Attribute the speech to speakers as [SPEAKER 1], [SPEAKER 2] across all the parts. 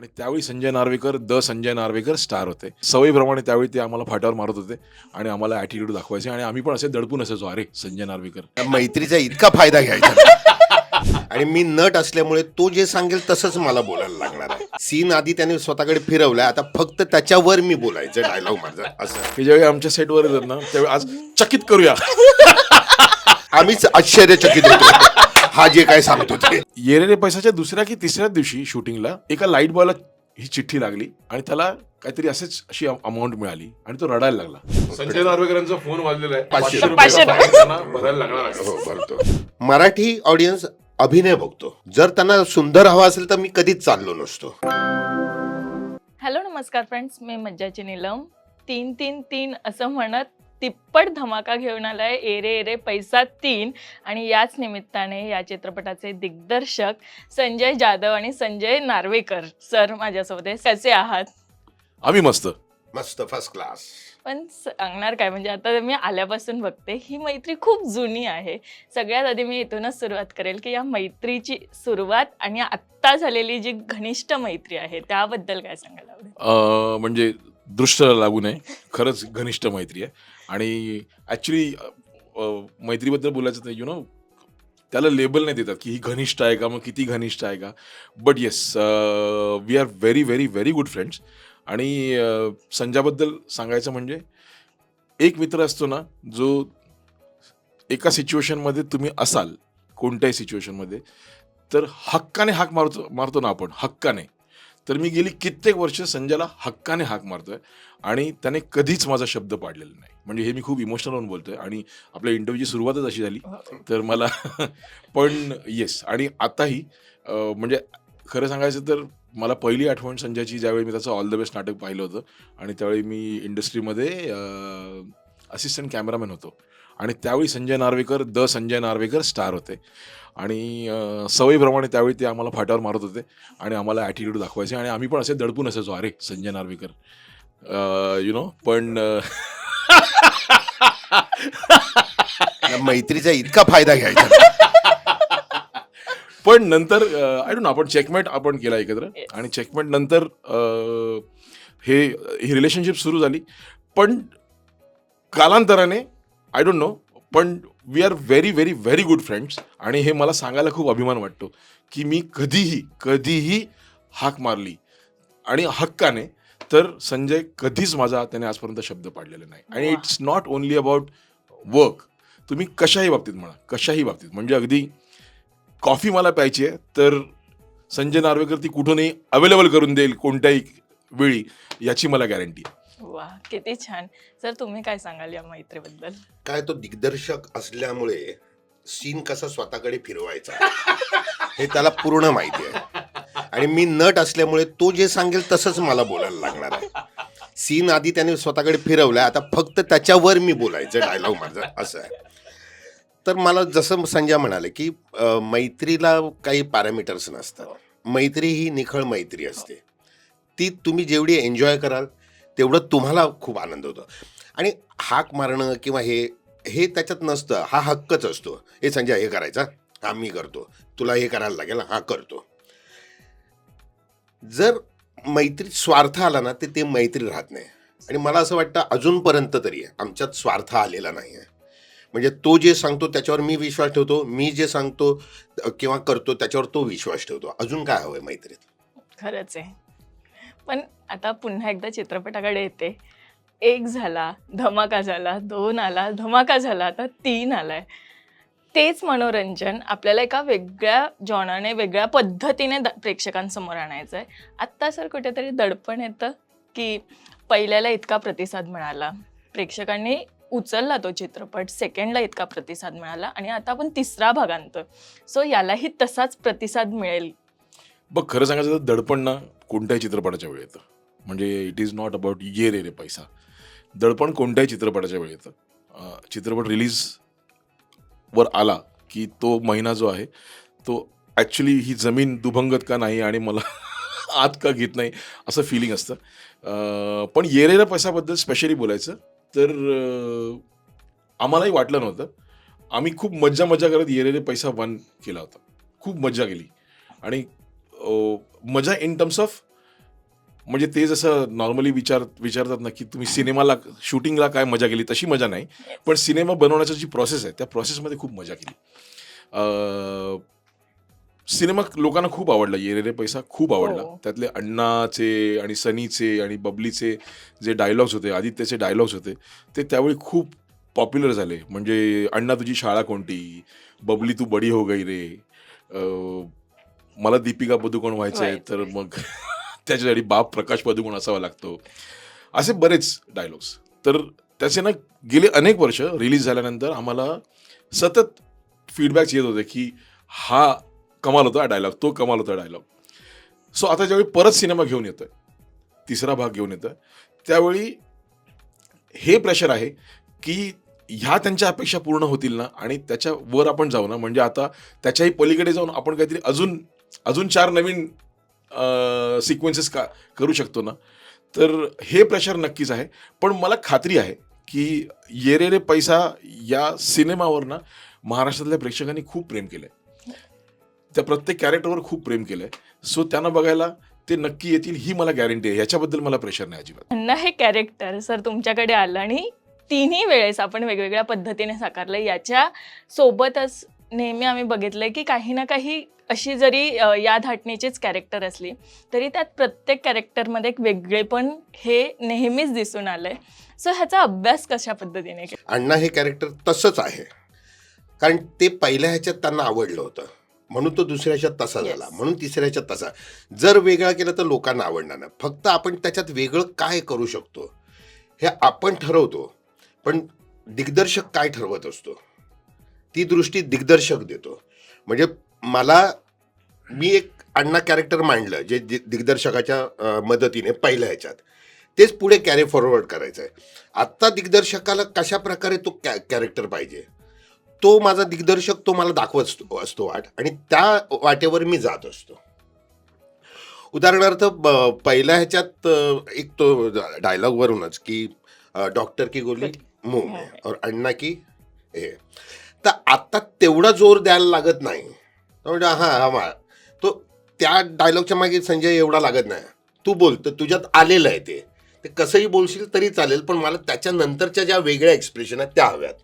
[SPEAKER 1] आणि त्यावेळी Sanjay Narvekar the Sanjay Narvekar star होते. सवयीप्रमाणे त्यावेळी ते आम्हाला फाट्यावर मारत होते आणि आम्हाला ॲटिट्यूड दाखवायचे आणि आम्ही पण असे दडपून असायचो अरे संजय नार्वेकर.
[SPEAKER 2] त्या मैत्रीचा इतका फायदा घ्यायचा आणि मी नट असल्यामुळे तो जे सांगेल तसंच मला बोलायला लागणार आहे. सीन आधी त्याने स्वतःकडे फिरवलाय आता फक्त त्याच्यावर मी बोलायचं डायलॉग माझा असं.
[SPEAKER 1] की ज्यावेळी आमच्या सेटवर येतात ना त्यावेळी आज चकित करूया.
[SPEAKER 2] आम्हीच आश्चर्यचकित होतो. हा जे काय सांगतो ते.
[SPEAKER 1] येरेरे पैसाच्या दुसऱ्या की तिसऱ्या दिवशी शूटिंगला एका लाइट बॉयला ही चिठ्ठी लागली आणि त्याला काहीतरी असेच अशी अमाऊंट मिळाली आणि तो रडायला लागला. संजय नार्वेकरांचा फोन वाजलेला आहे.
[SPEAKER 2] पाचशे
[SPEAKER 1] रुपये.
[SPEAKER 3] पाचशे
[SPEAKER 1] fine त्यांना भरायला लागणार आहे.
[SPEAKER 2] हो भरतो. मराठी ऑडियन्स अभिनय बघतो. जर त्यांना सुंदर हवा असेल तर मी कधीच चाललो नसतो.
[SPEAKER 3] हॅलो नमस्कार फ्रेंड्स मी मज्जाची नीलम. तीन तीन तीन असं म्हणत तिप्पट धमाका घेऊन आलाय एरे एरे पैसा तीन. आणि याच निमित्ताने या चित्रपटाचे दिग्दर्शक संजय जाधव आणि संजय नार्वेकर सर माझ्यासोबत आहे कसे आहात?
[SPEAKER 1] आम्ही मस्त.
[SPEAKER 2] मस्त फर्स्ट क्लास
[SPEAKER 3] पण सांगणार काय? म्हणजे आता मी आल्यापासून बघते ही मैत्री खूप जुनी आहे. सगळ्यात आधी मी इथूनच सुरुवात करेल की या मैत्रीची सुरुवात आणि आत्ता झालेली जी घनिष्ठ मैत्री आहे त्याबद्दल काय सांगायला आवडेल?
[SPEAKER 1] म्हणजे दृष्ट लागू नये. खरंच घनिष्ठ मैत्री आहे. आणि ॲक्च्युली मैत्रीबद्दल बोलायचं तर यु नो त्याला लेबल नाही देतात की ही घनिष्ठ आहे का मग किती घनिष्ठ आहे का. But yes we are very very very good friends आणि संजाबद्दल सांगायचं म्हणजे एक मित्र असतो ना जो एका सिच्युएशनमध्ये तुम्ही असाल कोणत्याही सिच्युएशनमध्ये तर हक्काने हाक मारतो मारतो ना आपण हक्काने. तर मी गेली कित्येक वर्ष संजयला हक्काने हाक मारतोय आणि त्याने कधीच माझा शब्द पाडलेला नाही. म्हणजे हे मी खूप इमोशनल होऊन बोलतोय आणि आपल्या इंटरव्ह्यूची सुरुवातच अशी झाली. तर मला पण येस आणि आताही म्हणजे खरं सांगायचं तर मला पहिली आठवण संजयची ज्यावेळी मी त्याचं ऑल द बेस्ट नाटक पाहिलं होतं आणि त्यावेळी मी इंडस्ट्रीमध्ये असिस्टंट कॅमेरामॅन होतो. आणि त्यावेळी संजय नार्वेकर द संजय नार्वेकर स्टार होते. आणि सवयीप्रमाणे त्यावेळी ते आम्हाला फाट्यावर मारत होते आणि आम्हाला ॲटिट्यूड दाखवायचे आणि आम्ही पण असे दडपून असायचो अरे संजय नार्वेकर. यु नो पण
[SPEAKER 2] मैत्रीचा इतका फायदा घ्यायचा
[SPEAKER 1] पण नंतर आय डोंट नो आपण चेकमेट आपण केला एकत्र. आणि चेकमेट नंतर हे ही रिलेशनशिप सुरू झाली. पण कालांतराने आय डोंट नो पण we are very very very good friends आणि हे मला सांगायला खूप अभिमान वाटतो की मी कधीही कधीही हाक मारली आणि हक्काने तर संजय कधीच माझा त्याने आजपर्यंत शब्द पाडलेला नाही. आणि. It's not only about work तुम्ही कशाही बाबतीत म्हणा कशाही बाबतीत. म्हणजे अगदी कॉफी मला प्यायची आहे तर संजय नार्वेकर ती कुठूनही अवेलेबल करून देईल कोणत्याही वेळी याची मला गॅरंटी आहे.
[SPEAKER 3] वा किती छान. सर तुम्ही काय सांगाल या मैत्रीबद्दल?
[SPEAKER 2] काय तो दिग्दर्शक असल्यामुळे सीन कसा स्वतःकडे फिरवायचा? हे त्याला पूर्ण माहिती आहे. आणि मी नट असल्यामुळे तो जे सांगेल तसंच मला बोलायला लागणार आहे. सीन आधी त्याने स्वतःकडे फिरवलाय आता फक्त त्याच्यावर मी बोलायचं डायलॉग माझा असं आहे. तर मला जसं संजय म्हणाले की मैत्रीला काही पॅरामीटर्स नसतात. मैत्री ही निखळ मैत्री असते. ती तुम्ही जेवढी एन्जॉय कराल तेवढं तुम्हाला खूप आनंद होतो. आणि हाक मारणं किंवा हे हे त्याच्यात नसतं. हा हक्कच असतो. हे संजय हे करायचा हा. मी करतो. तुला हे करायला लागेल हा करतो. जर मैत्रीत स्वार्थ आला ना ते ते मैत्री राहत नाही. आणि मला असं वाटतं अजूनपर्यंत तरी आमच्यात स्वार्थ आलेला नाही आहे. म्हणजे तो जे सांगतो त्याच्यावर मी विश्वास ठेवतो. मी जे सांगतो किंवा करतो त्याच्यावर तो विश्वास ठेवतो. अजून काय हवंय मैत्रीत?
[SPEAKER 3] खरंच आहे. पण आता पुन्हा एकदा चित्रपटाकडे येते. एक झाला धमाका झाला दोन आला धमाका झाला आता तीन आलाय. तेच मनोरंजन आपल्याला एका वेगळ्या जॉनाने वेगळ्या पद्धतीने द- प्रेक्षकांसमोर आणायचं आहे आत्ता सर कुठेतरी दडपण येतं की पहिल्याला इतका प्रतिसाद मिळाला. प्रेक्षकांनी उचलला तो चित्रपट सेकंडला इतका प्रतिसाद मिळाला आणि आता आपण तिसरा भाग आणतो सो यालाही तसाच प्रतिसाद मिळेल.
[SPEAKER 1] बघ खरं सांगायचं तर दडपण ना कोणत्याही चित्रपटाच्या वेळेत येतं. म्हणजे इट इज नॉट अबाउट ये रे रे पैसा. दडपण कोणत्याही चित्रपटाच्या वेळी येतं. चित्रपट रिलीज वर आला की तो महिना जो आहे तो ॲक्च्युली ही जमीन दुभंगत का नाही आणि मला आत का घेत नाही असं फिलिंग असतं. पण येरेऱ्या पैसाबद्दल स्पेशली बोलायचं तर आम्हालाही वाटलं नव्हतं. आम्ही खूप मज्जा मज्जा करत येरेरे पैसा वन केला होता. खूप मज्जा केली. आणि मजा इन टर्म्स ऑफ म्हणजे ते जसं नॉर्मली विचार विचारतात ना की तुम्ही सिनेमाला शूटिंगला काय मजा केली तशी मजा नाही. पण सिनेमा बनवण्याची जी प्रोसेस आहे त्या प्रोसेसमध्ये खूप मजा केली. सिनेमा लोकांना खूप आवडला ये रे रे पैसा खूप आवडला.
[SPEAKER 3] हो.
[SPEAKER 1] त्यातले अण्णाचे आणि सनीचे आणि बबलीचे जे डायलॉग्स होते आदित्यचे डायलॉग्स होते ते त्यावेळी खूप पॉप्युलर झाले. म्हणजे अण्णा तुझी शाळा कोणती? बबली तू बडी हो गई रे. मला दीपिका पदुकोण व्हायचं आहे तर मग त्याच्यासाठी बाप प्रकाश पदुकोण असावा लागतो. असे बरेच डायलॉग्स तर त्याचे ना गेले अनेक वर्ष रिलीज झाल्यानंतर आम्हाला सतत फीडबॅक्स येत होते की हा कमाल होता डायलॉग तो कमाल होता डायलॉग सो आता ज्यावेळी परत सिनेमा घेऊन येतोय तिसरा भाग घेऊन येतोय त्यावेळी हे प्रेशर आहे की ह्या त्यांच्या अपेक्षा पूर्ण होतील ना आणि त्याच्यावर आपण जाऊ ना. म्हणजे आता त्याच्याही पलीकडे जाऊन आपण काहीतरी अजून अजून चार नवीन सिक्वेन्सेस का करू शकतो ना? तर हे प्रेशर नक्कीच आहे. पण मला खात्री आहे की येरे रे पैसा या सिनेमावर ना महाराष्ट्रातल्या प्रेक्षकांनी खूप प्रेम केलंय. त्या प्रत्येक कॅरेक्टरवर खूप प्रेम केलंय. सो त्यांना बघायला ते नक्की येतील ही मला गॅरंटी आहे. याच्याबद्दल मला प्रेशर नाही अजिबात.
[SPEAKER 3] अण्णा हे कॅरेक्टर सर तुमच्याकडे आलं आणि तिन्ही वेळेस आपण वेगवेगळ्या पद्धतीने साकारलं याच्या सोबतच नेहमी आम्ही बघितलंय की काही ना काही अशी जरी अ, या धाटणीचीच कॅरेक्टर असली तरी त्यात प्रत्येक कॅरेक्टरमध्ये एक वेगळेपण हे नेहमीच दिसून आलंय. सो ह्याचा अभ्यास कशा पद्धतीने केला?
[SPEAKER 2] अण्णा हे कॅरेक्टर तसंच आहे. कारण ते पहिल्या ह्याच्यात त्यांना आवडलं होतं. म्हणून तो दुसऱ्या ह्याच्यात तसा झाला.
[SPEAKER 3] Yes.
[SPEAKER 2] म्हणून तिसऱ्या ह्याच्यात तसा. जर वेगळा केला तर लोकांना आवडणार नाही. फक्त आपण त्याच्यात वेगळं काय करू शकतो हे आपण ठरवतो. पण दिग्दर्शक काय ठरवत असतो? ती दृष्टी दिग्दर्शक देतो. म्हणजे मला मी एक अण्णा कॅरेक्टर मांडलं जे दिग्दर्शकाच्या मदतीने पहिल्या ह्याच्यात. तेच पुढे कॅरी फॉरवर्ड करायचं आहे आत्ता दिग्दर्शकाला कशा प्रकारे तो कॅ कॅरेक्टर पाहिजे? तो माझा दिग्दर्शक तो मला दाखवत असतो वाट. आणि त्या वाटेवर मी जात असतो. उदाहरणार्थ पहिल्या ह्याच्यात एक तो डायलॉगवरूनच की डॉक्टर की गोली मुंह में और अण्णा की हे. तर आता तेवढा जोर द्यायला लागत नाही. म्हणजे हा हा मा तो त्या डायलॉगच्या मागे संजय एवढा लागत नाही. तू बोल तर तुझ्यात आलेलं आहे ते. ते कसंही बोलशील तरी चालेल पण मला त्याच्या नंतरच्या ज्या वेगळ्या एक्सप्रेशन आहेत त्या हव्यात.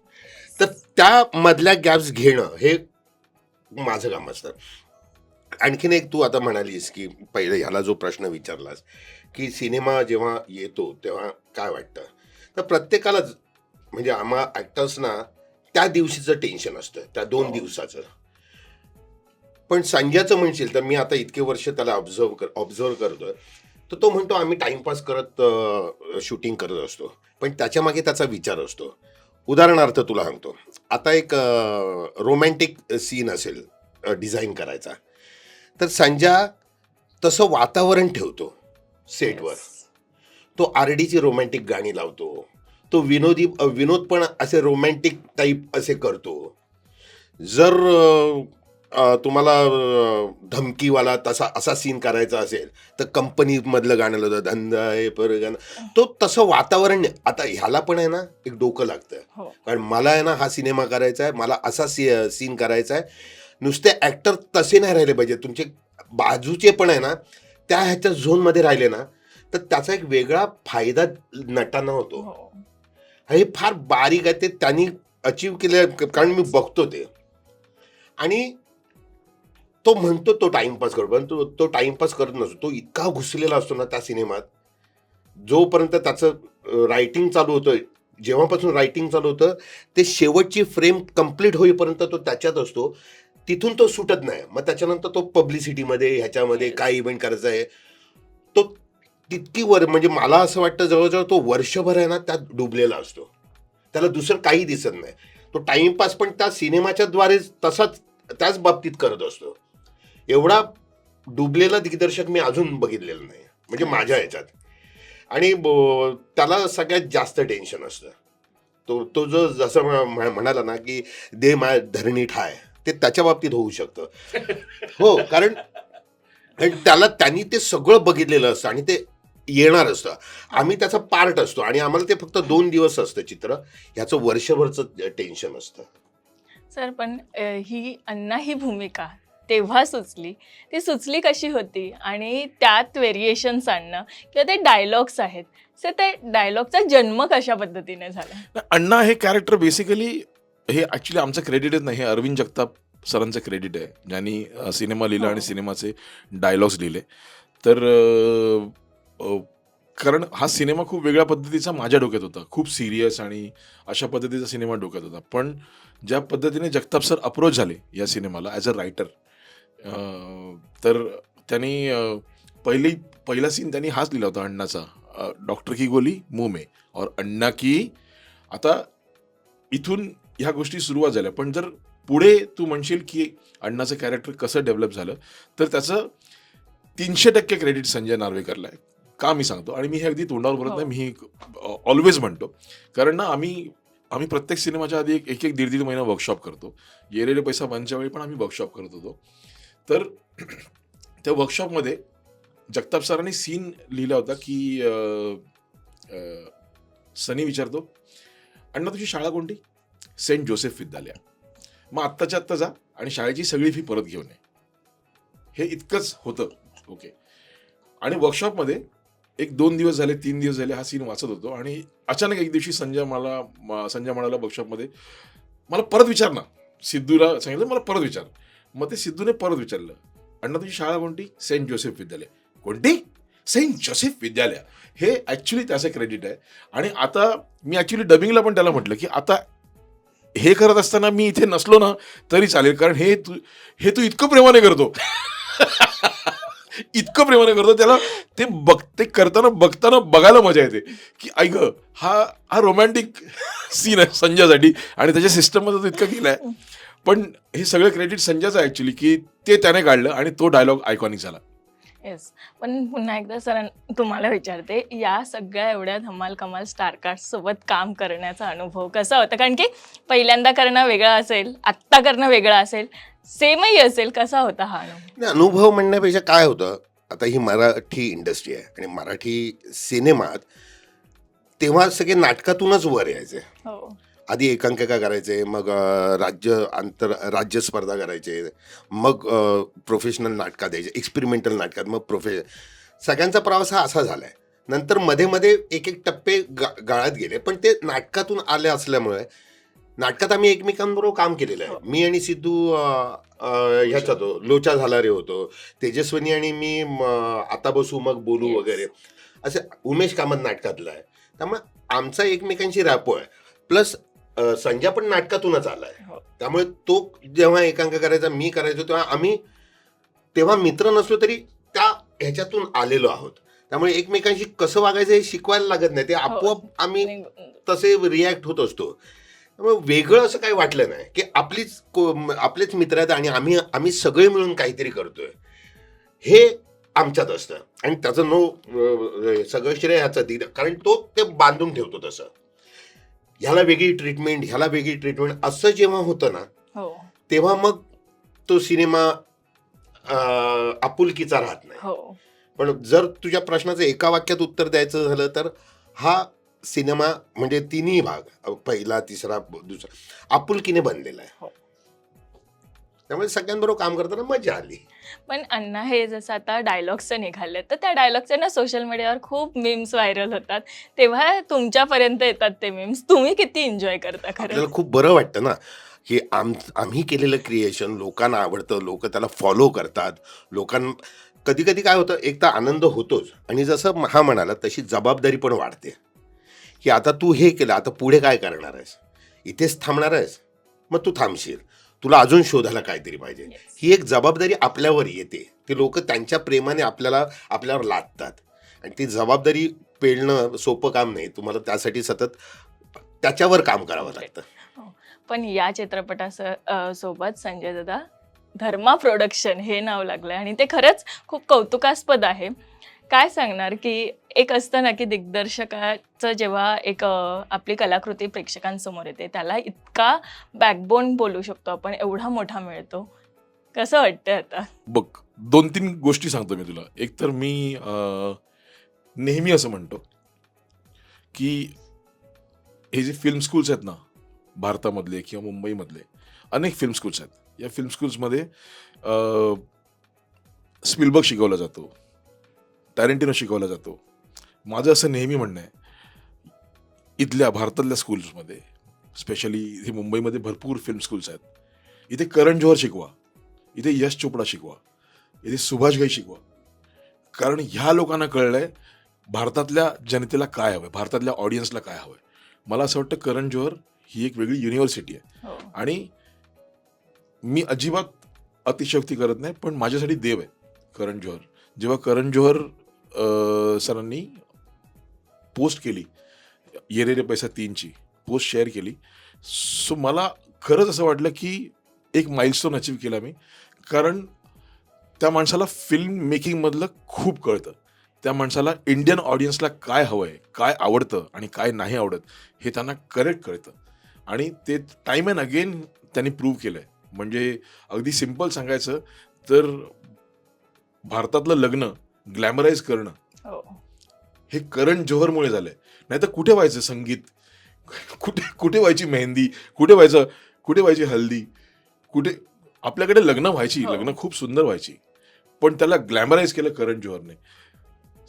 [SPEAKER 2] तर त्यामधल्या गॅप्स घेणं हे माझं काम असतं. आणखीन एक तू आता म्हणालीस की पहिले ह्याला जो प्रश्न विचारलास की सिनेमा जेव्हा येतो तेव्हा काय वाटतं? तर प्रत्येकालाच म्हणजे आम्हा ॲक्टर्सना त्या दिवशीचं टेन्शन असतं त्या दोन दिवसाचं. पण संजयचं म्हणशील तर मी आता इतके वर्ष त्याला ऑब्झर्व कर ऑब्झर्व करतोय. तर तो म्हणतो आम्ही टाइमपास करत शूटिंग करत असतो. पण त्याच्यामागे त्याचा विचार असतो. उदाहरणार्थ तुला सांगतो. आता एक रोमॅन्टिक सीन असेल डिझाईन करायचा. तर संजय तसं वातावरण ठेवतो सेटवर तो आरडीची रोमॅन्टिक गाणी लावतो. तो विनोदी विनोद पण असे रोमॅन्टिक टाईप असे करतो. जर तुम्हाला धमकीवाला तसा असा सीन करायचा असेल तर कंपनीमधलं गाणं लावतं धंदा आहे पर गाणं. तो तसं वातावरण आता ह्याला पण आहे ना एक डोकं लागतं.
[SPEAKER 3] हो.
[SPEAKER 2] कारण मला आहे ना हा सिनेमा करायचा आहे मला असा सी सीन करायचा आहे. नुसते ॲक्टर तसे नाही राहिले पाहिजे. तुमचे बाजूचे पण आहे ना त्या ह्याच्या झोनमध्ये राहिले ना तर त्याचा एक वेगळा फायदा नटांना होतो.
[SPEAKER 3] हो
[SPEAKER 2] फार बारीक आहे ते त्यांनी अचीव केलं कारण मी बघतो ते. आणि तो म्हणतो तो टाइमपास करतो पण तो तो टाइमपास करत नसतो तो इतका घुसलेला असतो ना त्या सिनेमात. जोपर्यंत त्याचं रायटिंग चालू होतं जेव्हापासून रायटिंग चालू होतं ते शेवटची फ्रेम कंप्लीट होईपर्यंत तो त्याच्यात असतो. तिथून तो सुटत नाही. मग त्याच्यानंतर तो पब्लिसिटीमध्ये ह्याच्यामध्ये काय इव्हेंट करायचा आहे तो तितकी वर म्हणजे मला असं वाटतं जवळजवळ तो वर्षभर आहे ना त्यात डुबलेला असतो. त्याला दुसरं काही दिसत नाही. तो टाइमपास पण त्या सिनेमाच्या द्वारे तसाच त्याच बाबतीत करत असतो. एवढा डुबलेला दिग्दर्शक मी अजून बघितलेला नाही. म्हणजे माझ्या ह्याच्यात. आणि त्याला सगळ्यात जास्त टेन्शन असतं. तो तो जो जसं म्ह- म्ह- म्हणाला ना की दे माय धरणी ठाय. ते त्याच्या बाबतीत होऊ शकतं. हो कारण त्याला त्यांनी ते सगळं बघितलेलं असतं आणि ते येणार असतं. आम्ही त्याचा पार्ट असतो आणि आम्हाला ते फक्त दोन दिवस असतं चित्र. ह्याचं वर्षभरचं टेन्शन असतं.
[SPEAKER 3] सर पण ही अण्णा ही भूमिका तेव्हा सुचली. ती सुचली कशी होती? आणि त्यात व्हेरिएशन्स आणणं किंवा ते डायलॉग्स आहेत. सो ते डायलॉगचा जन्म कशा पद्धतीने झाला?
[SPEAKER 1] अण्णा हे कॅरेक्टर बेसिकली हे ॲक्च्युली आमचं क्रेडिटच नाही. हे अरविंद जगताप सरांचं क्रेडिट आहे. ज्यांनी सिनेमा लिहिला
[SPEAKER 3] हो.
[SPEAKER 1] आणि सिनेमाचे डायलॉग्स लिहिले. तर कारण हा सिनेमा खूप वेगळ्या पद्धतीचा माझ्या डोक्यात होता. खूप सिरियस आणि अशा पद्धतीचा सिनेमा डोक्यात होता. पण ज्या पद्धतीने जगताप सर अप्रोच झाले या सिनेमाला ॲज अ रायटर तर त्यांनी पहिली पहिला सीन त्यांनी हाच लिहिला होता अण्णाचा. डॉक्टर की गोली मोमे और अण्णा की आता इथून ह्या गोष्टी सुरुवात झाल्या. पण जर पुढे तू म्हणशील की अण्णाचं कॅरेक्टर कसं डेव्हलप झालं तर त्याचं तीनशे टक्के क्रेडिट संजय नार्वेकरला आहे. का मी सांगतो? आणि मी हे अगदी तोंडावर बोलत
[SPEAKER 3] हो.
[SPEAKER 1] नाही मी ऑलवेज म्हणतो. कारण ना आम्ही आम्ही प्रत्येक सिनेमाच्या आधी एक एक दीड दीड महिना वर्कशॉप करतो. येरेले पैसा बनच्या वेळी पण आम्ही वर्कशॉप करत होतो. तर त्या वर्कशॉपमध्ये जगताप सरांनी सीन लिहिला होता की सनी विचारतो अण्णा तुझी शाळा कोणती? सेंट जोसेफ विद्यालय. मग आत्ताच्या आत्ता जा आणि शाळेची सगळी फी परत घेऊन ये. हे इतकंच होतं. ओके आणि वर्कशॉपमध्ये एक दोन दिवस झाले तीन दिवस झाले हा सीन वाचत होतो आणि अचानक एक दिवशी संजय मला संजय म्हणाला वर्कशॉपमध्ये मला परत विचार ना. सिद्धूला सांगितलं मला परत विचार. मग ते सिद्धूने परत विचारलं. अण्णा तुझी शाळा कोणती? सेंट जोसेफ विद्यालय. कोणती? सेंट जोसेफ विद्यालय. हे ॲक्च्युली त्याचं क्रेडिट आहे. आणि आता मी ॲक्च्युली डबिंगला पण त्याला म्हटलं की आता हे करत असताना मी इथे नसलो ना तरी चालेल. कारण हे तू हे तू इतकं प्रेमाने करतो. इतकं प्रेमाने करतो त्याला ते बघ ते करताना बघताना बघायला मजा येते. की ऐक हा हा रोमॅन्टिक सीन आहे संजयसाठी आणि त्याच्या सिस्टममध्ये तो इतका आहे पण हे सगळं क्रेडिट संजयचं ॲक्च्युली की ते त्याने काढलं आणि तो डायलॉग आयकॉनिक झाला.
[SPEAKER 3] येस पण पुन्हा एकदा सर तुम्हाला विचारते या सगळ्या एवढ्या धमाल कमाल स्टारकास्ट सोबत काम करण्याचा अनुभव कसा होता? कारण की पहिल्यांदा करणं वेगळं असेल आत्ता करणं वेगळं असेल सेमही असेल कसा होता हा अनुभव?
[SPEAKER 2] अनुभव म्हणण्यापेक्षा काय होतं? आता ही मराठी इंडस्ट्री आहे आणि मराठी सिनेमात तेव्हा सगळे नाटकातूनच वर यायचे.
[SPEAKER 3] हो.
[SPEAKER 2] आधी एकांकिका करायचे मग राज्य आंतर राज्य स्पर्धा करायचे मग प्रोफेशनल नाटकात द्यायचे एक्सपेरिमेंटल नाटकात मग प्रोफे सगळ्यांचा प्रवास हा असा झालाय. नंतर मध्ये मध्ये एक एक टप्पे गा गाळत गेले पण ते नाटकातून आले असल्यामुळे नाटकात आम्ही एकमेकांबरोबर काम केलेलं आहे. मी आणि सिद्धू ह्याच्यात होतो लोचा झाला रे होतो तेजस्वनी आणि मी आता बसू मग बोलू. वगैरे असे उमेश कामत नाटकातला आहे. त्यामुळे आमचा एकमेकांशी रॅपो आहे. प्लस संजय पण नाटकातूनच आलाय.
[SPEAKER 3] हो.
[SPEAKER 2] त्यामुळे तो जेव्हा एकांक करायचा मी करायचो तेव्हा आम्ही तेव्हा मित्र नसलो तरी त्या ह्याच्यातून आलेलो आहोत. त्यामुळे एकमेकांशी कसं वागायचं हे शिकवायला लागत नाही. ते
[SPEAKER 3] हो.
[SPEAKER 2] आपोआप आम्ही तसे रिॲक्ट होत असतो. त्यामुळे वेगळं असं काही वाटलं नाही की आपलीच आपलेच मित्र आहेत आणि आम्ही आम्ही सगळे मिळून काहीतरी करतोय. हे आमच्यात असतं. आणि त्याचं नो सगळं श्रेय ह्याचं दिलं. कारण तो ते बांधून ठेवतो तसं. ह्याला वेगळी ट्रीटमेंट ह्याला वेगळी ट्रीटमेंट असं जेव्हा होतं ना
[SPEAKER 3] हो.
[SPEAKER 2] तेव्हा मग तो सिनेमा आपुलकीचा राहत नाही.
[SPEAKER 3] हो.
[SPEAKER 2] पण जर तुझ्या प्रश्नाचं एका वाक्यात उत्तर द्यायचं झालं तर हा सिनेमा म्हणजे तिन्ही भाग पहिला तिसरा दुसरा आपुलकीने बनलेला आहे.
[SPEAKER 3] हो.
[SPEAKER 2] त्यामुळे सगळ्यांबरोबर काम करताना मजा आली.
[SPEAKER 3] पण अण्णा हे जसं आता डायलॉग्सचं निघाले तर त्या डायलॉगचे ना सोशल मीडियावर खूप मीम्स व्हायरल होतात. तेव्हा तुमच्यापर्यंत येतात ते मीम्स तुम्ही किती एन्जॉय करता खरं?
[SPEAKER 2] खूप बरं वाटतं ना की आम आम्ही केलेलं क्रिएशन लोकांना आवडतं लोक त्याला फॉलो करतात. लोकां कधी कधी काय होतं एक तर आनंद होतोच. आणि जसं हा म्हणाला तशी जबाबदारी पण वाढते. की आता तू हे केलं आता पुढे काय करणार आहेस? इथेच थांबणार आहेस? मग तू थांबशील. तुला अजून शोधायला काहीतरी पाहिजे. ही एक जबाबदारी आपल्यावर येते. ती लोक त्यांच्या प्रेमाने आपल्याला आपल्यावर लादतात. आणि ती जबाबदारी पेलणं सोपं काम नाही. तुम्हाला त्यासाठी सतत त्याच्यावर काम करावं लागतं.
[SPEAKER 3] पण या चित्रपटा सोबत संजय दादा धर्मा प्रोडक्शन हे नाव लागलं आणि ते खरंच खूप कौतुकास्पद आहे. काय सांगणार की एक असतं ना की दिग्दर्शकाचं जेव्हा एक आपली कलाकृती प्रेक्षकांसमोर येते त्याला इतका बॅकबोन बोलू शकतो आपण एवढा मोठा मिळतो. कसं वाटतंय आता?
[SPEAKER 1] बघ दोन तीन गोष्टी सांगतो मी तुला. एक तर मी नेहमी असं म्हणतो की हे जे फिल्म स्कूल्स आहेत ना भारतामधले किंवा मुंबईमधले अनेक फिल्म स्कूल्स आहेत. या फिल्म स्कूल्समध्ये स्पिलबर्ग शिकवला जातो. टॅरेंटिनो शिकवला जातो. माझं असं नेहमी म्हणणं आहे इथल्या भारतातल्या स्कूल्समध्ये स्पेशली इथे मुंबईमध्ये भरपूर फिल्म स्कूल्स आहेत. इथे करण जोहर शिकवा इथे यश चोपडा शिकवा इथे सुभाष घाई शिकवा. कारण ह्या लोकांना कळलंय भारतातल्या जनतेला काय हवंय भारतातल्या ऑडियन्सला काय हवंय. मला असं वाटतं करण जोहर ही एक वेगळी युनिव्हर्सिटी आहे.
[SPEAKER 3] हो.
[SPEAKER 1] आणि मी अजिबात अतिशयोक्ती करत नाही पण माझ्यासाठी देव आहे करण जोहर. जेव्हा करण जोहर सरांनी पोस्ट केली. ये रे रे पैसा तीनची पोस्ट शेअर केली. सो मला खरंच असं वाटलं की एक माइलस्टोन अचीव केला मी. कारण त्या माणसाला फिल्म मेकिंगमधलं खूप कळतं. त्या माणसाला इंडियन ऑडियन्सला काय हवं आहे काय आवडतं आणि काय नाही आवडत हे त्यांना करेक्ट कळतं. आणि ते टाईम अँड अगेन त्यांनी प्रूव्ह केलं आहे म्हणजे अगदी सिंपल सांगायचं तर भारतातलं लग्न ग्लॅमराईज करणं.
[SPEAKER 3] हो.
[SPEAKER 1] हे करण जोहरमुळे झालंय. नाही तर कुठे व्हायचं संगीत? कुठे कुठे व्हायची मेहंदी? कुठे व्हायचं कुठे व्हायची हल्दी? कुठे आपल्याकडे लग्न व्हायची
[SPEAKER 3] हो.
[SPEAKER 1] लग्न खूप सुंदर व्हायची. पण त्याला ग्लॅमराईज केलं करण जोहरने.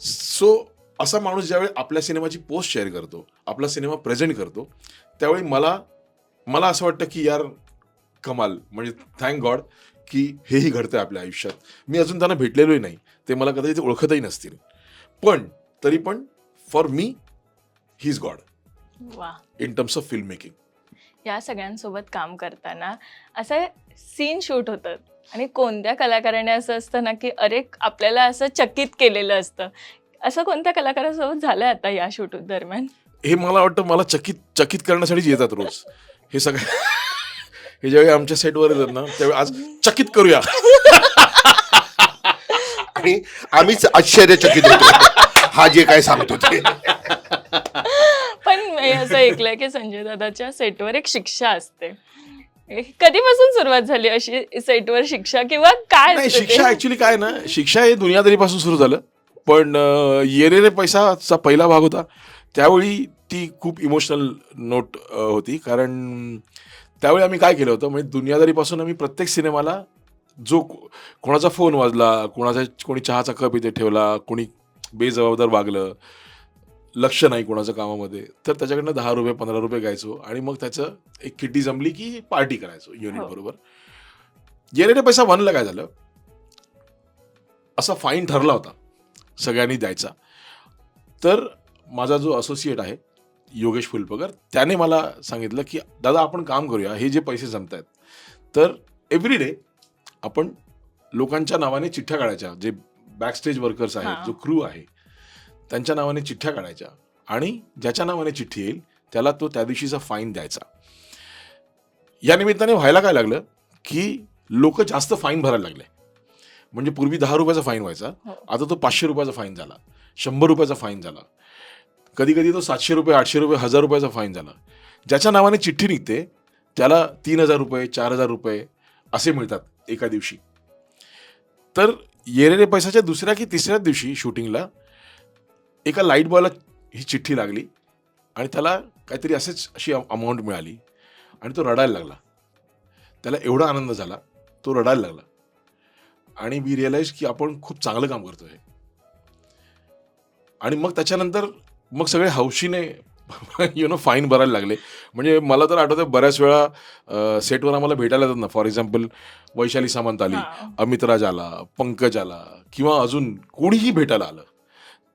[SPEAKER 1] सो असा माणूस ज्यावेळी आपल्या सिनेमाची पोस्ट शेअर करतो आपला सिनेमा प्रेझेंट करतो त्यावेळी मला मला असं वाटतं की यार कमाल. म्हणजे थँक गॉड की हेही घडतंय आपल्या आयुष्यात. मी अजून त्यांना भेटलेलोही नाही. ते मला कदाचित ओळखतही नसतील. पण तरी पण for me he is god
[SPEAKER 3] वा.
[SPEAKER 1] In terms of film making
[SPEAKER 3] या सगळ्यांसोबत काम करताना असं सीन शूट होतं. आणि कोणत्या कलाकाराने असं असतं ना की अरे आपल्याला असं चकित केलेलं असतं. असं कोणत्या कलाकारासोबत झालं आता या शूट दरम्यान?
[SPEAKER 1] हे मला वाटतं मला चकित चकित करण्यासाठीच येतात रोज. हे सगळे हे ज्यावेळी आमच्या सेटवर येतात ना त्यावेळी आज चकित करूया.
[SPEAKER 2] आणि आम्हीच आश्चर्यचकित होतो. हा जे काय सांगतो ते.
[SPEAKER 3] पण मी असं ऐकलंय की संजय दादाच्या सेटवर एक शिक्षा असते. कधीपासून सुरुवात झाली अशी सेटवर शिक्षा किंवा काय
[SPEAKER 1] नाही
[SPEAKER 3] असतं ते?
[SPEAKER 1] शिक्षा ऍक्च्युली काय ना शिक्षा हे दुनियादारीपासून सुरू झालं. पण अं, रे पैसाचा पहिला भाग होता. त्यावेळी ती खूप इमोशनल नोट होती. कारण त्यावेळी आम्ही काय केलं होतं म्हणजे दुनियादारीपासून आम्ही प्रत्येक सिनेमाला जो कोणाचा फोन वाजला कोणाचा कोणी चहाचा कप इथे ठेवला कोणी बेजबाबदार वागलं लक्ष नाही कोणाचं कामामध्ये तर त्याच्याकडनं दहा रुपये पंधरा रुपये घ्यायचो आणि मग त्याचं एक किट्टी जमली की पार्टी करायचो युनिट
[SPEAKER 3] हो.
[SPEAKER 1] बरोबर. येणे पैसा वनला काय झालं? असा फाईन ठरला होता सगळ्यांनी द्यायचा. तर माझा जो असोसिएट आहे योगेश फुलपकर त्याने मला सांगितलं की दादा आपण काम करूया हे जे पैसे जमत आहेत तर एव्हरी डे आपण लोकांच्या नावाने चिठ्ठ्या काढायच्या जे बॅकस्टेज वर्कर्स आहेत. जो क्रू आहे त्यांच्या नावाने चिठ्ठ्या काढायच्या. आणि ज्याच्या नावाने चिठ्ठी येईल त्याला तो त्या दिवशीचा फाईन द्यायचा. या निमित्ताने व्हायला काय लागलं की लोक जास्त फाईन भरायला लागले. म्हणजे पूर्वी दहा रुपयाचा फाईन व्हायचा
[SPEAKER 3] हो.
[SPEAKER 1] आता तो पाचशे रुपयाचा फाईन झाला शंभर रुपयाचा फाईन झाला. कधी कधी तो सातशे रुपये आठशे रुपये हजार रुपयाचा फाईन झाला. ज्याच्या नावाने चिठ्ठी निघते त्याला तीन हजार रुपये चार हजार रुपये असे मिळतात. एका दिवशी. तर येरेरे पैशाच्या दुसऱ्या की तिसऱ्याच दिवशी शूटिंगला एका लाइट बॉयला ही चिठ्ठी लागली आणि त्याला काहीतरी असेच अशी अमाऊंट मिळाली आणि तो रडायला लागला. त्याला एवढा आनंद झाला तो रडायला लागला. आणि मी रिअलाइज की आपण खूप चांगलं काम करतो आहे आणि मग त्याच्यानंतर मग सगळे हौशीने यु नो फाईन भरायला लागले. म्हणजे मला तर आठवतं बऱ्याच वेळा सेटवर आम्हाला भेटायला येतात ना. फॉर एक्झाम्पल वैशाली सामंत आली
[SPEAKER 3] हां.
[SPEAKER 1] अमित राज आला पंकज आला किंवा अजून कोणीही भेटायला आलं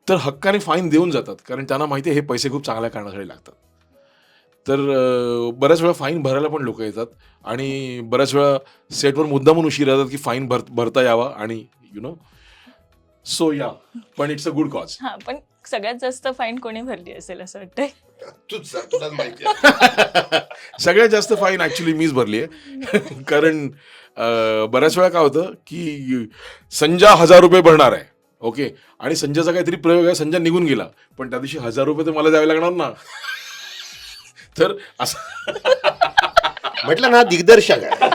[SPEAKER 1] तर हक्काने फाईन देऊन जातात. कारण त्यांना माहिती आहे हे पैसे खूप चांगल्या कारणासाठी लागतात. तर अं, बऱ्याच वेळा फाईन भरायला पण लोक येतात. आणि बऱ्याच वेळा सेटवर मुद्दामून उशीर येतात की फाईन भर भरता यावा आणि यु नो सो या पण इट्स अ गुड कॉज
[SPEAKER 3] हा पण सगळ्यात जास्त फाईन कोणी भरली असेल असं वाटतंय?
[SPEAKER 2] तूच सांग, तुलाच माहिती आहे.
[SPEAKER 1] सगळ्यात जास्त फाईन ऍक्च्युली मीच भरली आहे. कारण अं, बऱ्याच वेळा काय होतं की संजा हजार रुपये भरणार आहे ओके आणि संजयचा काहीतरी प्रयोग आहे संजय निघून गेला. पण त्या दिवशी हजार रुपये तर मला द्यावे लागणार ना. तर असं
[SPEAKER 2] म्हटलं ना दिग्दर्शक आहे.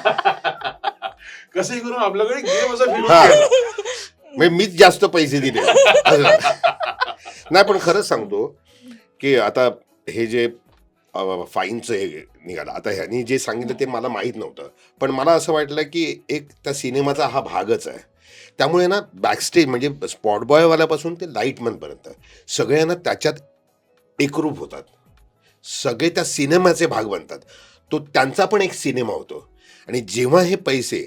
[SPEAKER 1] कसंही करून आपल्याकडे गेम असा फिरून
[SPEAKER 2] हा.
[SPEAKER 1] गेला.
[SPEAKER 2] म्हणजे मीच जास्त पैसे दिले. नाही पण खरंच सांगतो की आता हे जे फाईनचं हे निघालं. आता ह्यांनी जे सांगितलं ते मला माहीत नव्हतं. पण मला असं वाटलं की एक त्या सिनेमाचा हा भागच आहे. त्यामुळे ना बॅकस्टेज म्हणजे स्पॉट बॉयवाल्यापासून ते लाईटमनपर्यंत सगळ्यांना त्याच्यात एकरूप होतात. सगळे त्या सिनेमाचे भाग बनतात. तो त्यांचा पण एक सिनेमा होतो. आणि जेव्हा हे पैसे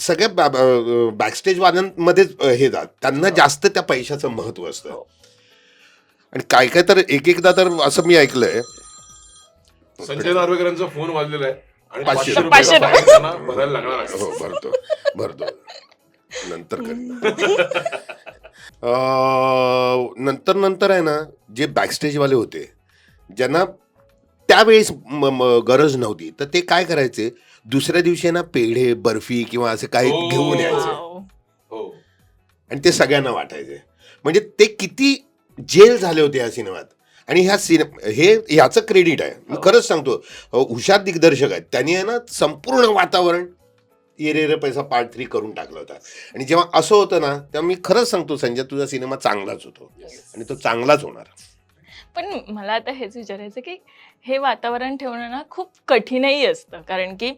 [SPEAKER 2] सगळ्या बॅ- बॅ- बॅकस्टेजवाल्यांमध्येच अ, हे जात त्यांना जास्त त्या पैशाचं महत्त्व असतं
[SPEAKER 3] हो.
[SPEAKER 2] आणि काय काय तर एक एकदा तर असं मी ऐकलंय
[SPEAKER 1] संजय नार्वेकरांचा फोन वाजलेला आहे आणि
[SPEAKER 2] पाचशे
[SPEAKER 1] रुपये. त्यांना भरायला लागणार आहे.
[SPEAKER 2] हो भरतो भरतो नंतर कर अं, नंतर नंतर आहे ना जे बॅकस्टेजवाले होते ज्यांना त्यावेळेस म- म- गरज नव्हती तर ते काय करायचे दुसऱ्या दिवशी आहे ना पेढे बर्फी किंवा असं काही
[SPEAKER 1] हो.
[SPEAKER 2] घेऊन यायचे.
[SPEAKER 3] वाव.
[SPEAKER 1] हो.
[SPEAKER 2] आणि ते सगळ्यांना वाटायचे. म्हणजे ते किती जेल झाले होते या सिनेमात. आणि ह्या सिने हे ह्याचं क्रेडिट आहे. मी खरंच सांगतो अ, हुशार दिग्दर्शक आहेत. त्यांनी आहे ना संपूर्ण वातावरण ये रे रे पैसा पार्ट थ्री करून टाकला होता. आणि जेव्हा असं होतं ना तेव्हा मी खरंच सांगतो संजय तुझा सिनेमा चांगलाच होतो. आणि तो चांगलाच होणार.
[SPEAKER 3] पण मला आता हेच विचारायचं की हे वातावरण ठेवणं ना खूप कठीणही असतं. कारण की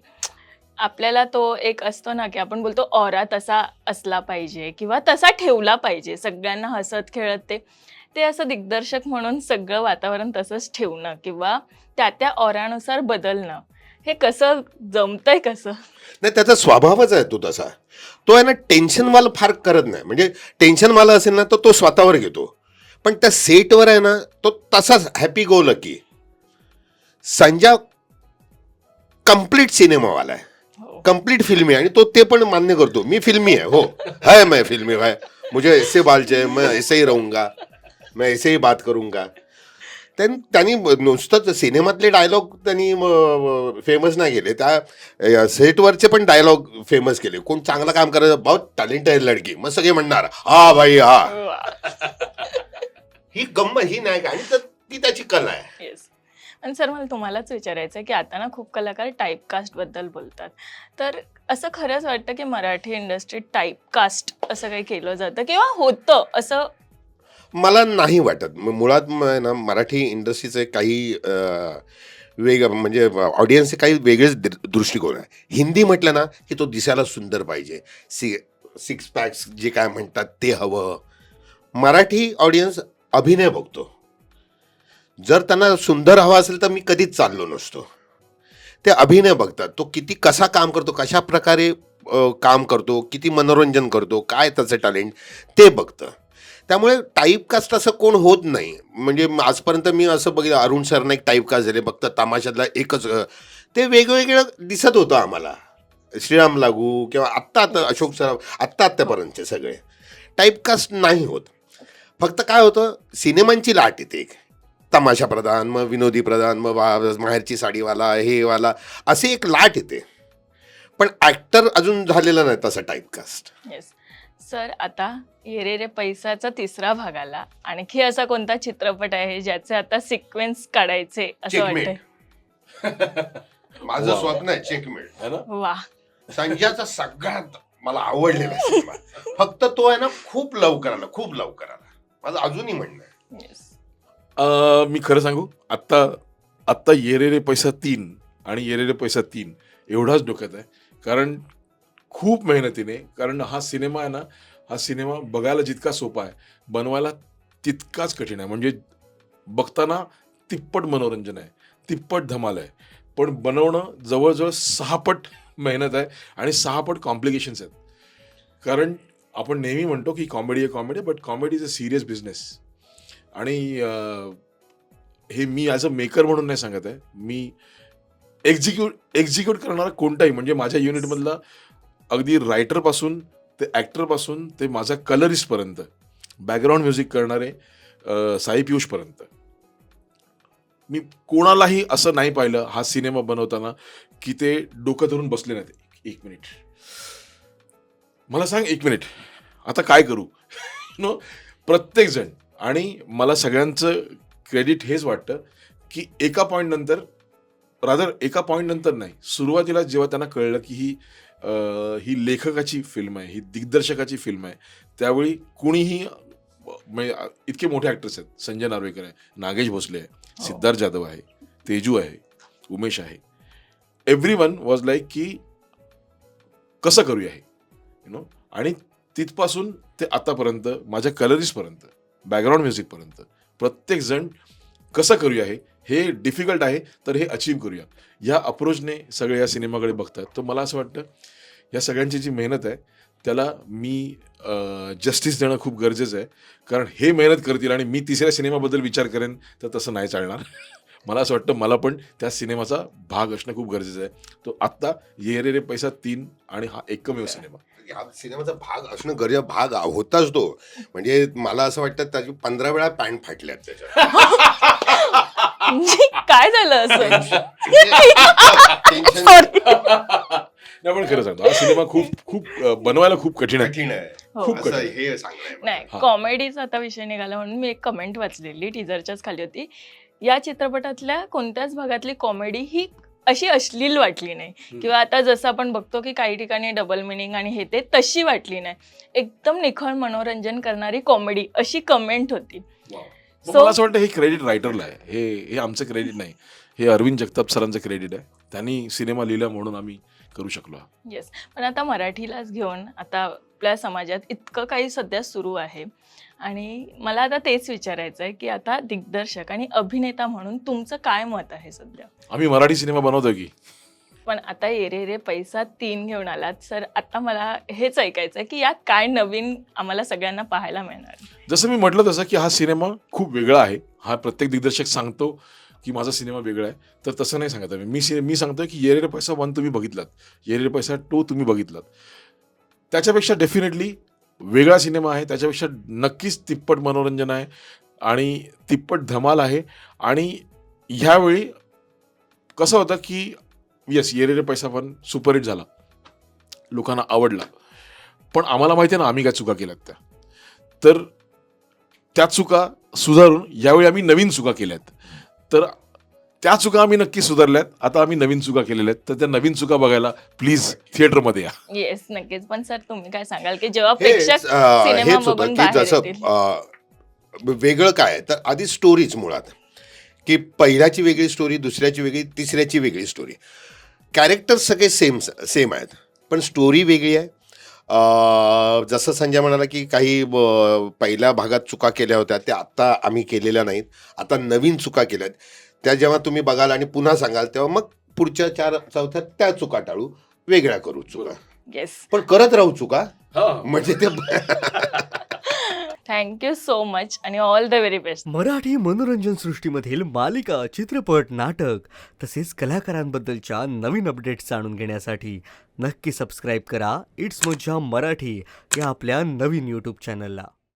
[SPEAKER 3] आपल्याला तो एक असतो ना की आपण बोलतो ऑरा तसा असला पाहिजे किंवा तसा ठेवला पाहिजे. सगळ्यांना हसत खेळत ते ते असं दिग्दर्शक म्हणून सगळं वातावरण तसंच ठेवणं किंवा त्या त्या ऑरानुसार बदलणं. हे कसं जमतंय कसं?
[SPEAKER 2] नाही त्याचा स्वभावच आहे तो तसा. तो आहे ना टेन्शनवाला फार करत नाही. म्हणजे टेन्शनवाला असेल ना तर तो स्वतःवर घेतो. पण त्या सेटवर आहे ना तो तसाच happy go lucky Sanjay complete सिनेमावाला आहे.
[SPEAKER 3] हो.
[SPEAKER 2] कंप्लीट फिल्मी आहे. आणि तो ते पण मान्य करतो. मी फिल्मी आहे हो. है मैं फिल्मी है. मुझे ऐसे बाल चाहिए मैं ऐसे ही रहूंगा. मैं ऐसे ही बात करूंगा. त्यां- त्यांनी नुसतंच सिनेमातले डायलॉग त्यांनी फेमस नाही केले. त्या सेटवरचे पण डायलॉग फेमस केले. कोण चांगलं काम करायचं बहुत टॅलेंट आहे लडकी. मग सगळे म्हणणार हा भाई हा. ही गंमत ही नाही का आणि तर ती त्याची कला आहे.
[SPEAKER 3] येस आणि सर मला तुम्हालाच विचारायचं आहे की आता ना खूप कलाकार टाईपकास्टबद्दल बोलतात. तर असं खरंच वाटतं की मराठी इंडस्ट्रीत टाईपकास्ट असं काही केलं जातं किंवा होतं असं?
[SPEAKER 2] मला नाही वाटत. म- मुळात म- ना मराठी इंडस्ट्रीचे काही अं, वेग म्हणजे ऑडियन्सचे काही वेगळेच दृ- दृष्टिकोन आहे. हिंदी म्हटलं ना की तो दिसायला सुंदर पाहिजे. सी सिक्स पॅक्स जे काय म्हणतात ते हवं. मराठी ऑडियन्स अभिनय बघतो. जर त्यांना सुंदर हवा असेल तर मी कधीच चाललो नसतो. ते अभिनय बघतात. तो किती कसा काम करतो कशा प्रकारे काम करतो किती मनोरंजन करतो काय त्याचं टॅलेंट ते बघतं. त्यामुळे टाईपकास्ट असं कोण होत नाही. म्हणजे आजपर्यंत मी असं बघितलं अरुण सरनं एक टाईपकास्ट झाले फक्त तमाशातला एकच ते वेगवेगळं दिसत होतं आम्हाला. श्रीराम लागू किंवा आत्ता आता अशोक सराफ आत्ता आत्तापर्यंतचे सगळे. टाईपकास्ट नाही होत. फक्त काय होतं सिनेमांची लाट येते एक. तमाशा प्रधान मग विनोदी प्रधान मग वा- माहेरची साडीवाला हे वाला असे एक लाट येते. पण ॲक्टर अजून झालेला नाही तसा टाईपकास्ट
[SPEAKER 3] येस सर आता ये रे रे पैसाचा तिसरा भाग आला. आणखी असा कोणता चित्रपट आहे ज्याचे आता सिक्वेन्स काढायचे असं
[SPEAKER 2] Checkmate.
[SPEAKER 3] वाटतंय?
[SPEAKER 2] माझं. स्वप्न आहे चेकमेट
[SPEAKER 1] है ना?
[SPEAKER 3] वा.
[SPEAKER 2] संजयचा सगळ्यात मला आवडलेला सिनेमा. फक्त तो आहे ना खूप लवकर आला खूप लवकर आला माझं अजूनही म्हणणं आहे.
[SPEAKER 3] येस
[SPEAKER 1] अं, मी खरं सांगू आत्ता आत्ता ये रे रे पैसा तीन आणि ये रे रे पैसा तीन एवढाच डोक्यात आहे. कारण खूप मेहनतीने कारण हा सिनेमा आहे ना हा सिनेमा बघायला जितका सोपा आहे बनवायला तितकाच कठीण आहे. म्हणजे बघताना तिप्पट मनोरंजन आहे तिप्पट धमाल आहे. पण बनवणं जवळजवळ सहापट मेहनत आहे आणि सहापट कॉम्प्लिकेशन्स आहेत. कारण आपण नेहमी म्हणतो की कॉमेडी आहे comedy but comedy is a serious business आणि हे मी ॲज अ मेकर म्हणून नाही सांगत आहे. मी एक्झिक्यूट एक्झिक्यूट करणारा कोणताही म्हणजे माझ्या युनिटमधला अगदी रायटरपासून ते ॲक्टरपासून ते माझा कलरिस्टपर्यंत बॅकग्राऊंड म्युझिक करणारे साई पियुषपर्यंत मी कोणालाही असं नाही पाहिलं हा सिनेमा बनवताना की ते डोकं धरून बसले नाहीत. एक मिनिट मला सांग एक मिनिट. आता काय करू? नो प्रत्येकजण आणि मला सगळ्यांचं क्रेडिट हेच वाटतं की एका पॉईंट नंतर रादर एका पॉईंट नंतर नाही सुरुवातीला जेव्हा त्यांना कळलं की ही अं, ही लेखकाची फिल्म आहे ही दिग्दर्शकाची फिल्म आहे त्यावेळी कुणीही म्हणजे इतके मोठे ॲक्टर्स आहेत. संजय नार्वेकर आहे नागेश भोसले आहे सिद्धार्थ जाधव आहे तेजू आहे उमेश आहे. एव्हरी वन वॉज लाईक की कसं करूया हे? नो? आणि तिथपासून ते आतापर्यंत माझ्या कलरीजपर्यंत बॅकग्राऊंड म्युझिकपर्यंत प्रत्येकजण कसं करूया हे? हे डिफिकल्ट आहे तर हे अचीव करूया. ह्या अप्रोचने सगळे या सिनेमाकडे बघतात. तर मला असं वाटतं या सगळ्यांची जी मेहनत आहे त्याला मी जस्टिस देणं खूप गरजेचं आहे. कारण हे मेहनत करतील आणि मी तिसऱ्या सिनेमाबद्दल विचार करेन तर तसं नाही चालणार. मला असं वाटतं मला पण त्या सिनेमाचा भाग असणं खूप गरजेचं आहे. तो आत्ता ये रे रे पैसा तीन आणि हा एकमेव सिनेमा.
[SPEAKER 2] ह्या सिनेमाचा भाग असणं गरजे भाग होताच तो. म्हणजे मला असं वाटतं त्याची पंधरा वेळा पॅन्ट फाटल्यात त्याच्या
[SPEAKER 3] म्हणजे काय झालं असं.
[SPEAKER 1] नाही पण खरं सांगतो हा सिनेमा खूप खूप बनवायला खूप कठीण आहे.
[SPEAKER 2] कठीण आहे.
[SPEAKER 3] हो.
[SPEAKER 1] खूप कठीण.
[SPEAKER 2] हे
[SPEAKER 3] नाही
[SPEAKER 1] हा.
[SPEAKER 3] कॉमेडीचा आता विषय निघाला म्हणून मी एक कमेंट वाचलेली टीजरच्याच खाली होती. या चित्रपटातल्या कोणत्याच भागातली कॉमेडी ही अशी अश्लील वाटली नाही. किंवा आता जसं आपण बघतो की काही ठिकाणी डबल मिनिंग आणि हे ते तशी वाटली नाही. एकदम निखळ मनोरंजन करणारी कॉमेडी अशी कमेंट होती. So-
[SPEAKER 1] मला असं वाटतं हे क्रेडिट रायटरला आहे. हे हे आमचं क्रेडिट नाही. हे अरविंद जगताप सरांचं क्रेडिट आहे. त्यांनी सिनेमा लिहिला म्हणून आम्ही करू शकलो.
[SPEAKER 3] येस पण आता मराठीलाच घेऊन आता आपल्या समाजात इतकं काही सध्या सुरू आहे. आणि मला आता तेच विचारायचं आहे की आता दिग्दर्शक आणि अभिनेता म्हणून तुमचं काय मत आहे सध्या?
[SPEAKER 1] आम्ही मराठी सिनेमा बनवतो की.
[SPEAKER 3] पण आता ये रे रे पैसा तीन घेऊन आलात सर आता मला हेच ऐकायचं आहे की यात काय नवीन आम्हाला सगळ्यांना पाहायला मिळणार?
[SPEAKER 1] जसं मी म्हटलं तसं की हा सिनेमा खूप वेगळा आहे. हा प्रत्येक दिग्दर्शक सांगतो की माझा सिनेमा वेगळा आहे. तर तसं नाही सांगत मी मी मी सांगतोय की ये रे पैसा वन तुम्ही बघितलात. ये रे रे पैसा टू तुम्ही बघितलात. त्याच्यापेक्षा डेफिनेटली वेगळा सिनेमा आहे त्याच्यापेक्षा नक्कीच तिप्पट मनोरंजन आहे आणि तिप्पट धमाल आहे. आणि ह्यावेळी कसं होतं की येस ये रे रे पैसा पण सुपरहिट झाला. लोकांना आवडला. पण आम्हाला माहिती आहे ना आम्ही काय चुका केल्यात त्या. तर त्या चुका सुधारून यावेळी आम्ही नवीन चुका केल्यात. तर त्या चुका आम्ही नक्की सुधारल्यात. आता आम्ही नवीन चुका केलेल्या आहेत. तर त्या नवीन चुका बघायला प्लीज थिएटरमध्ये या.
[SPEAKER 3] येस नक्कीच. पण सर तुम्ही काय सांगाल की जेव्हा
[SPEAKER 2] हेच
[SPEAKER 3] प्रेक्षक
[SPEAKER 2] अं,
[SPEAKER 3] सिनेमा
[SPEAKER 2] हेच होतं
[SPEAKER 3] बघून
[SPEAKER 2] की
[SPEAKER 3] बाहेर
[SPEAKER 2] जसं. अं, वेगळं काय? तर आधी स्टोरीज मुळात. की पहिल्याची वेगळी स्टोरी दुसऱ्याची वेगळी तिसऱ्याची वेगळी स्टोरी कॅरेक्टर सगळे सेम सेम आहेत. पण स्टोरी वेगळी आहे. अं, जसं संजय म्हणाला की काही पहिल्या भागात चुका केल्या होत्या त्या आत्ता आम्ही केलेल्या नाहीत. आता नवीन चुका केल्यात. त्या जेव्हा तुम्ही बघाल आणि पुन्हा सांगाल तेव्हा मग पुढच्या चार चौथ्यात त्या चुका टाळू. वेगळ्या करू चुका.
[SPEAKER 3] येस
[SPEAKER 2] पण करत राहू चुका. म्हणजे ते
[SPEAKER 3] थँक्यू सो मच आणि all the very best
[SPEAKER 4] Marathi मनोरंजन सृष्टीमधील मालिका चित्रपट नाटक तसेच कलाकारांबद्दलच्या नवीन अपडेट्स जाणून घेण्यासाठी नक्की सबस्क्राईब करा. इट्स मज्जा मराठी या आपल्या नवीन यूट्यूब चॅनलला